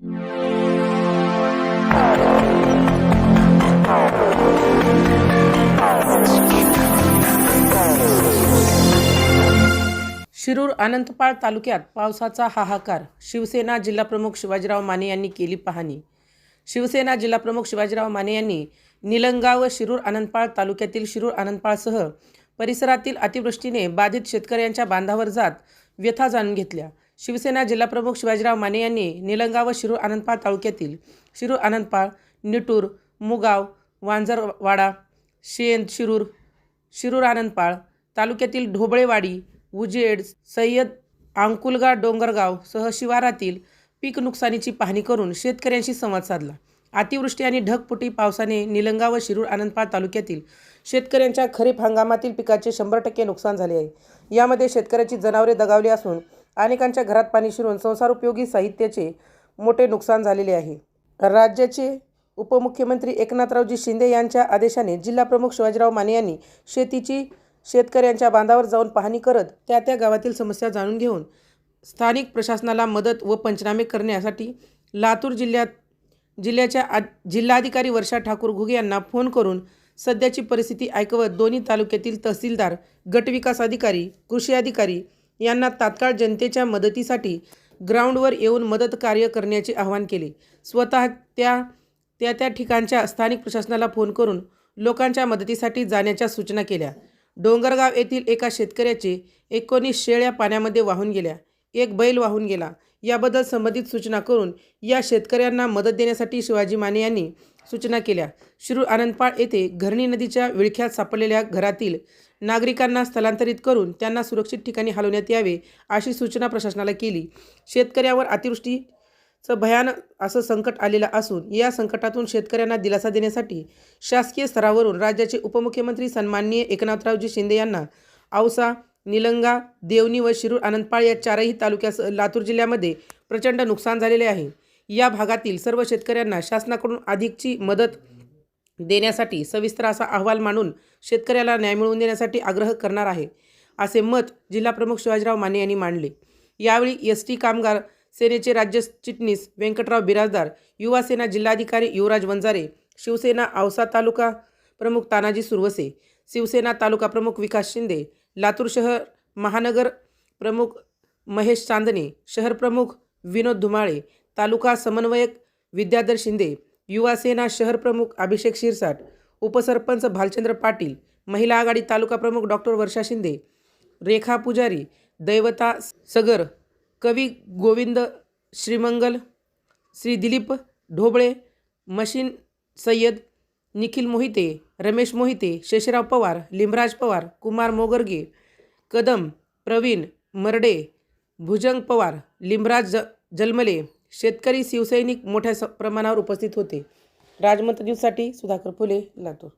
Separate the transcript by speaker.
Speaker 1: शिरूर अनंतपाळ तालुक्यात पावसाचा हाहाकार. शिवसेना जिल्हाप्रमुख शिवाजीराव माने यांनी केली पाहणी. शिवसेना जिल्हाप्रमुख शिवाजीराव माने यांनी निलंगा व शिरूर अनंतपाळ तालुक्यातील शिरूर अनंतपाळसह परिसरातील अतिवृष्टीने बाधित शेतकऱ्यांच्या बांधावर जात व्यथा जाणून घेतल्या. शिवसेना जिल्हाप्रमुख शिवाजीराव माने यांनी निलंगा व शिरूर आनंदपाळ तालुक्यातील शिरूर आनंदपाळ निटूर मुगाव वांजरवाडा शेन शिरूर शिरूर आनंदपाळ तालुक्यातील ढोबळेवाडी उजेड सय्यद आंकुलगा डोंगरगाव सह शिवारातील पीक नुकसानीची पाहणी करून शेतकऱ्यांशी संवाद साधला. अतिवृष्टी आणि ढगफुटी पावसाने निलंगा व शिरूर आनंदपाळ तालुक्यातील शेतकऱ्यांच्या खरीप हंगामातील पिकाचे शंभर टक्के नुकसान झाले आहे. यामध्ये शेतकऱ्याची जनावरे दगावली असून अनेकांच्या घरात पाणी शिरून संसारोपयोगी साहित्याचे मोठे नुकसान झालेले आहे. राज्याचे उपमुख्यमंत्री एकनाथरावजी शिंदे यांच्या आदेशाने जिल्हाप्रमुख शिवाजीराव माने यांनी शेतीची शेतकऱ्यांच्या बांधावर जाऊन पाहणी करत त्या त्या गावातील समस्या जाणून घेऊन स्थानिक प्रशासनाला मदत व पंचनामे करण्यासाठी लातूर जिल्ह्यात जिल्ह्याच्या आ जिल्हाधिकारी वर्षा ठाकूर घुगे यांना फोन करून सध्याची परिस्थिती ऐकवत दोन्ही तालुक्यातील तहसीलदार गटविकास अधिकारी कृषी अधिकारी यांना तात्काळ जनतेच्या मदतीसाठी ग्राउंडवर येऊन मदत कार्य करण्याचे आवाहन केले. स्वतः त्या त्या त्या ठिकाणच्या स्थानिक प्रशासनाला फोन करून लोकांच्या मदतीसाठी जाण्याच्या सूचना केल्या. डोंगरगाव येथील एका शेतकऱ्याचे एकोणीस शेळ्या पाण्यामध्ये वाहून गेल्या. एक बैल वाहून गेला. याबद्दल संबंधित सूचना करून या शेतकऱ्यांना मदत देण्यासाठी शिवाजी माने यांनी सूचना केल्या. शिरूर आनंदपाळ येथे घरणी नदीच्या विळख्यात सापडलेल्या घरातील नागरिकांना स्थलांतरित करून त्यांना सुरक्षित ठिकाणी हलवण्यात यावे अशी सूचना प्रशासनाला केली. शेतकऱ्यावर अतिवृष्टीचं भयानक असं संकट आलेलं असून या संकटातून शेतकऱ्यांना दिलासा देण्यासाठी शासकीय स्तरावरून राज्याचे उपमुख्यमंत्री सन्माननीय एकनाथरावजी शिंदे यांना औसा निलंगा देवणी व शिरूर आनंदपाळ या चारही तालुक्यास लातूर जिल्ह्यामध्ये प्रचंड नुकसान झालेले आहे. या भागातील सर्व शेतकऱ्यांना शासनाकडून अधिकची मदत देण्यासाठी सविस्तर असा अहवाल मांडून शेतकऱ्याला न्याय मिळवून देण्यासाठी आग्रह करणार आहे असे मत जिल्हाप्रमुख शिवाजीराव माने यांनी मांडले. यावेळी एस टी कामगार सेनेचे राज्य चिटणीस व्यंकटराव बिराजदार युवा सेना जिल्हाधिकारी युवराज वंजारे शिवसेना औसा तालुका प्रमुख तानाजी सुरवसे शिवसेना तालुका प्रमुख विकास शिंदे लातूर शहर महानगर प्रमुख महेश चांदणे शहर प्रमुख विनोद धुमाळे तालुका समन्वयक विद्याधर शिंदे युवा सेना शहर प्रमुख अभिषेक शिरसाट उपसरपंच भालचंद्र पाटील महिला आघाडी तालुका प्रमुख डॉक्टर वर्षा शिंदे रेखा पुजारी दैवता सगर कवी गोविंद श्रीमंगल श्री दिलीप ढोबळे मशीन सय्यद निखिल मोहिते रमेश मोहिते शेषराव पवार लिमराज पवार कुमार मोगर्गे कदम प्रवीण मर्डे भुजंग पवार लिमराज ज जलमले शेतकरी शिवसैनिक मोठ्या स प्रमाणावर उपस्थित होते. राजमंत्र सुधाकर फुले लातूर.